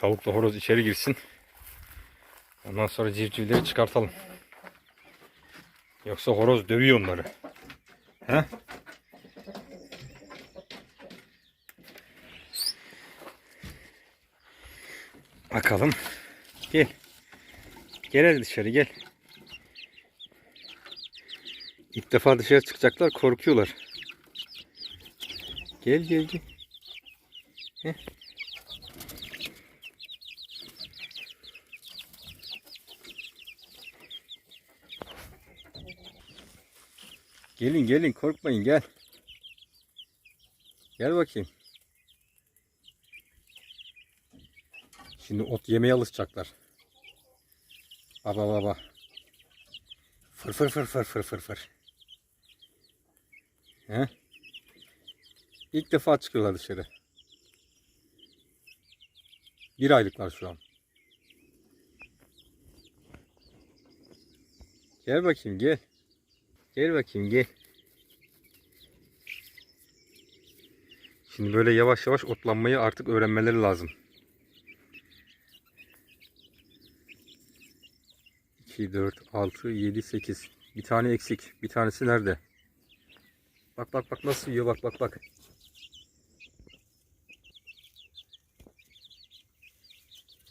Tavukla horoz içeri girsin. Ondan sonra civcivleri çıkartalım. Yoksa horoz dövüyor onları. He? Bakalım. Gel. Gel hadi dışarı gel. İlk defa dışarı çıkacaklar korkuyorlar. Gel gel gel. Heh. Gelin gelin korkmayın gel. Gel bakayım. Şimdi ot yemeye alışacaklar. Baba baba. Fır fır fır fır fır fır fır. He? İlk defa çıkıyorlar dışarı. Bir aylıklar şu an. Gel bakayım gel. Gel bakayım gel. Şimdi böyle yavaş yavaş otlanmayı artık öğrenmeleri lazım. 2, 4, 6, 7, 8. Bir tane eksik. Bir tanesi nerede? Bak bak bak nasıl yiyor bak bak bak.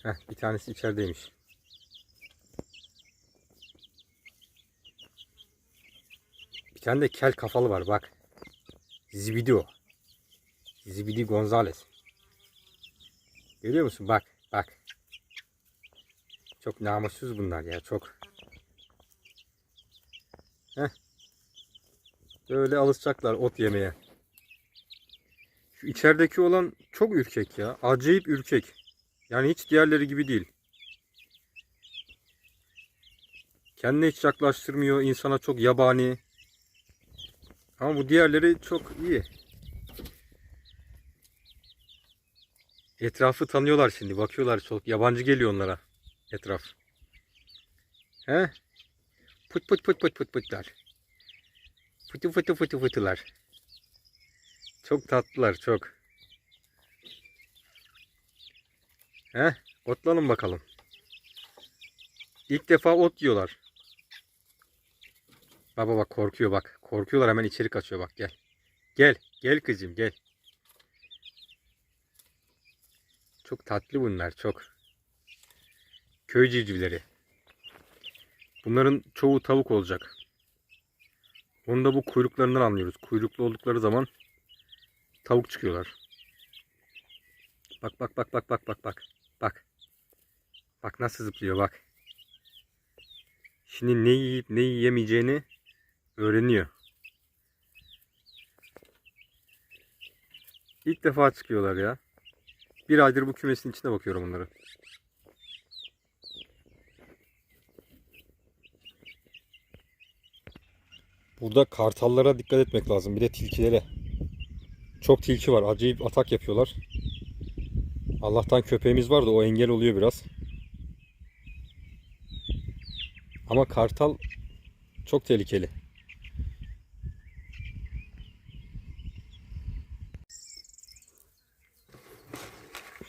Heh, bir tanesi içerideymiş. Tane de kel kafalı var bak. Zibidi o. Zibidi Gonzales. Görüyor musun? Bak bak. Çok namussuz bunlar ya çok. Heh. Böyle alışacaklar ot yemeye. Şu içerideki olan çok ürkek ya. Acayip ürkek. Yani hiç diğerleri gibi değil. Kendine hiç yaklaştırmıyor. insana çok yabani. Ama bu diğerleri çok iyi. Etrafı tanıyorlar şimdi. Bakıyorlar çok yabancı geliyor onlara. Etraf. He? Pıt pıt pıt pıt pıt pıtlar. Fıtı fıtı fıtı fıtılar. Çok tatlılar çok. He? Otlanın bakalım. İlk defa ot yiyorlar. Baba bak korkuyor bak. Korkuyorlar hemen içeri kaçıyor bak gel. Gel. Gel kızım gel. Çok tatlı bunlar çok. Köy civcivleri. Bunların çoğu tavuk olacak. Onu da bu kuyruklarından anlıyoruz. Kuyruklu oldukları zaman tavuk çıkıyorlar. Bak bak bak bak bak bak bak. Bak. Bak nasıl zıplıyor bak. Şimdi ne yiyip ne yiyemeyeceğini öğreniyor. İlk defa çıkıyorlar ya. Bir aydır bu kümesin içine bakıyorum onlara. Burada kartallara dikkat etmek lazım. Bir de tilkilere. Çok tilki var. Acayip atak yapıyorlar. Allah'tan köpeğimiz var da o engel oluyor biraz. Ama kartal çok tehlikeli.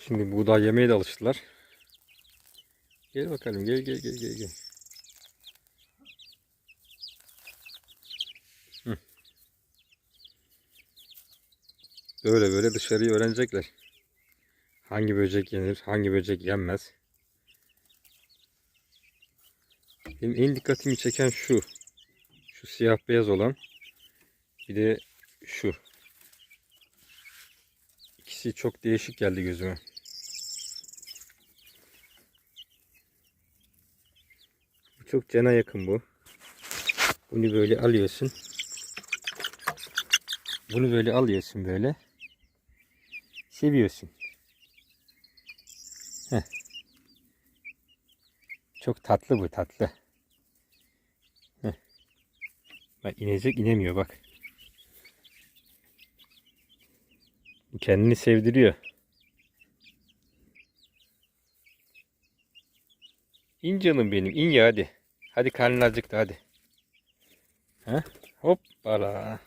Şimdi buğday yemeye de alıştılar. Gel bakalım gel gel gel gel gel. Böyle böyle dışarıyı öğrenecekler. Hangi böcek yenir, hangi böcek yenmez. Benim en dikkatimi çeken şu. Şu siyah beyaz olan. Bir de şu. İkisi çok değişik geldi gözüme. Çok cana yakın bu. Bunu böyle alıyorsun. Bunu böyle alıyorsun böyle. Seviyorsun. Heh. Çok tatlı bu tatlı. Bak inecek inemiyor bak. Kendini sevdiriyor. İn canım benim in ya hadi. Hadi karnın acıktı hadi. Ha? Hoppala.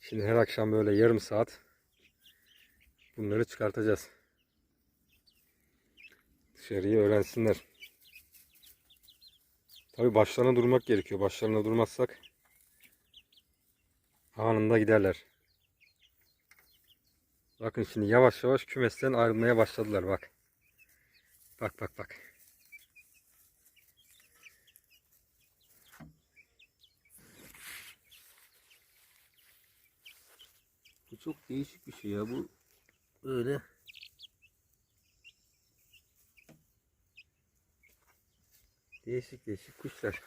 Şimdi her akşam böyle yarım saat Bunları çıkartacağız. Dışarıyı öğrensinler. Tabi başlarına durmak gerekiyor. Başlarına durmazsak anında giderler. Bakın şimdi yavaş yavaş kümesten ayrılmaya başladılar bak. Bak bak bak. Çok değişik bir şey ya bu öyle. Değişik değişik kuşlar.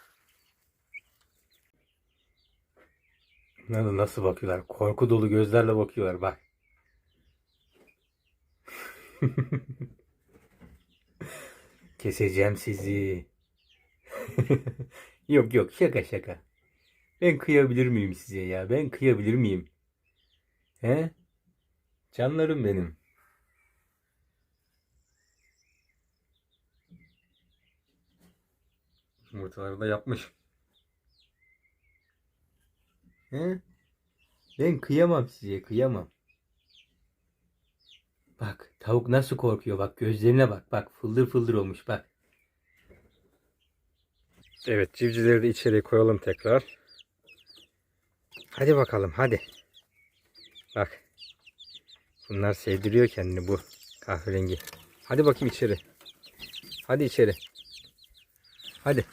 Da nasıl bakıyorlar? Korku dolu gözlerle bakıyorlar bak. Keseceğim sizi. yok yok şaka şaka. Ben kıyabilir miyim size ya? Ben kıyabilir miyim? He? Canlarım benim. Yumurtaları da yapmış. He? Ben kıyamam size, kıyamam. Bak, tavuk nasıl korkuyor bak, gözlerine bak, bak fıldır fıldır olmuş bak. Evet, civcivleri de içeriye koyalım tekrar. Hadi bakalım, hadi. Bak. Bunlar sevdiriyor kendini bu kahverengi. Hadi bakayım içeri. Hadi içeri. Hadi.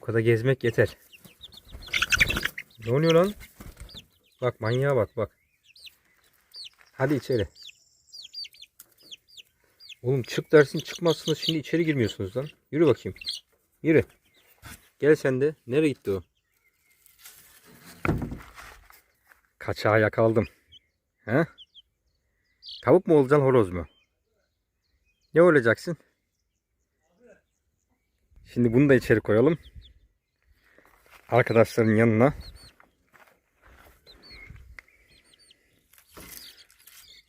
Bu kadar gezmek yeter. Ne oluyor lan? Bak manyağa bak bak. Hadi içeri. Oğlum çık dersin çıkmazsınız şimdi içeri girmiyorsunuz lan. Yürü bakayım. Yürü. Gel sen de. Nereye gitti o? Kaçağı yakaladım. He? Tavuk mu olacaksın horoz mu? Ne olacaksın? Şimdi bunu da içeri koyalım. Arkadaşların yanına.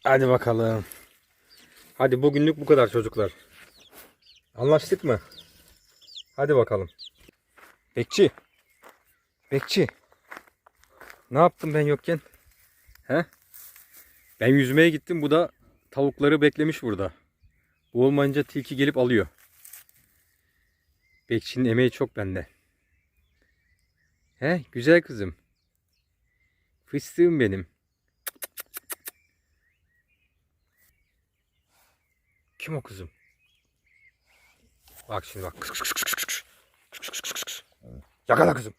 Hadi bakalım. Hadi bugünlük bu kadar çocuklar. Anlaştık mı? Hadi bakalım. Bekçi. Bekçi. Ne yaptım ben yokken? He? Ben yüzmeye gittim. Bu da tavukları beklemiş burada. Bu olmayınca tilki gelip alıyor. Bekçinin emeği çok bende. He, güzel kızım. Fıstığım benim. Kim o kızım? Bak şimdi bak. Yakala kızım.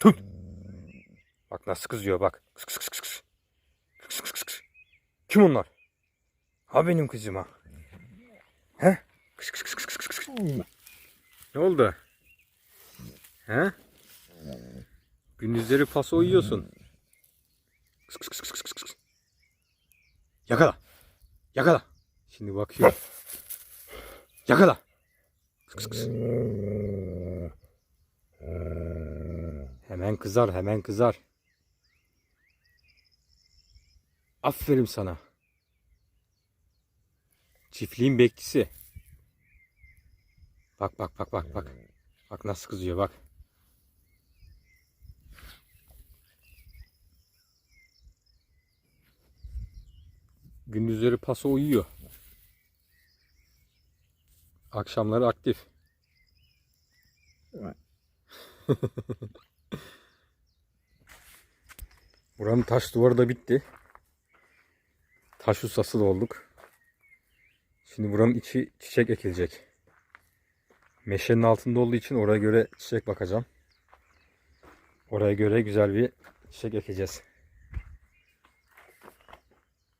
Tut. Bak nasıl kızıyor bak. Kıs kıs kıs kıs kıs. Kıs kıs. Kim onlar? Ha benim kızım ha. He? Kıs kıs kıs kıs kıs kıs. Ne oldu? He? Gündüzleri paso uyuyorsun. Kıs kıs kıs kıs kıs kıs. Yakala. Yakala. Şimdi bakıyor. Yakala. Kıs kıs kıs. Hemen kızar, hemen kızar. Aferin sana. Çiftliğin bekçisi. Bak bak bak bak bak. Bak nasıl kızıyor bak. Gündüzleri paso uyuyor. Akşamları aktif. Buranın taş duvarı da bitti. Taş ustası da olduk. Şimdi buranın içi çiçek ekilecek. Meşenin altında olduğu için oraya göre çiçek bakacağım. Oraya göre güzel bir çiçek ekeceğiz.